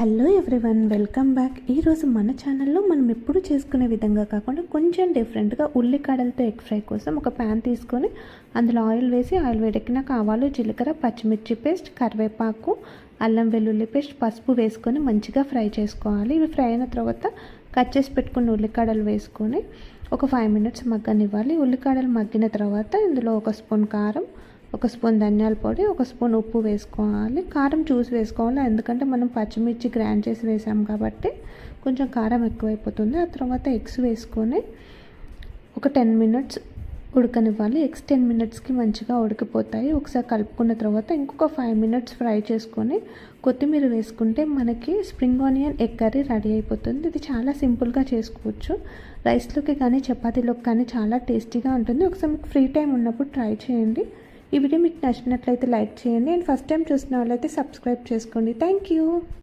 Hello everyone welcome back. ఈరోజు మన ఛానల్లో మనం ఎప్పుడు చేసుకునే విధంగా కాకుండా కొంచెం డిఫరెంట్గా ఉల్లికాడలతో ఎగ్ ఫ్రై కోసం ఒక ప్యాన్ తీసుకొని అందులో ఆయిల్ వేసి ఆయిల్ వేడెక్కినాక ఆవాలు జీలకర్ర పచ్చిమిర్చి పేస్ట్ కరివేపాకు అల్లం వెల్లుల్లి పేస్ట్ పసుపు వేసుకొని మంచిగా ఫ్రై చేసుకోవాలి. ఇవి ఫ్రై అయిన తర్వాత కట్ చేసి పెట్టుకున్న ఉల్లికాడలు వేసుకొని ఒక ఫైవ్ మినిట్స్ మగ్గనివ్వాలి. ఉల్లికాడలు మగ్గిన తర్వాత ఇందులో ఒక స్పూన్ కారం ఒక స్పూన్ ధనియాల పొడి ఒక స్పూన్ ఉప్పు వేసుకోవాలి. కారం చూసి వేసుకోవాలి. ఎందుకంటే మనం పచ్చిమిర్చి గ్రైండ్ చేసి వేసాం కాబట్టి కొంచెం కారం ఎక్కువైపోతుంది. ఆ తర్వాత ఎగ్స్ వేసుకొని ఒక టెన్ మినిట్స్ ఉడకనివ్వాలి. ఎగ్స్ టెన్ మినిట్స్కి మంచిగా ఉడికిపోతాయి. ఒకసారి కలుపుకున్న తర్వాత ఇంకొక ఫైవ్ మినిట్స్ ఫ్రై చేసుకొని కొత్తిమీర వేసుకుంటే మనకి spring onion egg curry ready అయిపోతుంది. ఇది చాలా సింపుల్గా చేసుకోవచ్చు. రైస్లోకి కానీ చపాతీలోకి కానీ చాలా టేస్టీగా ఉంటుంది. ఒకసారి మీకు ఫ్రీ టైం ఉన్నప్పుడు ట్రై చేయండి. ఈ వీడియో మీకు నచ్చినట్లయితే లైక్ చేయండి. అండ్ ఫస్ట్ టైం చూసిన వాళ్ళైతే సబ్స్క్రైబ్ చేసుకోండి. Thank you.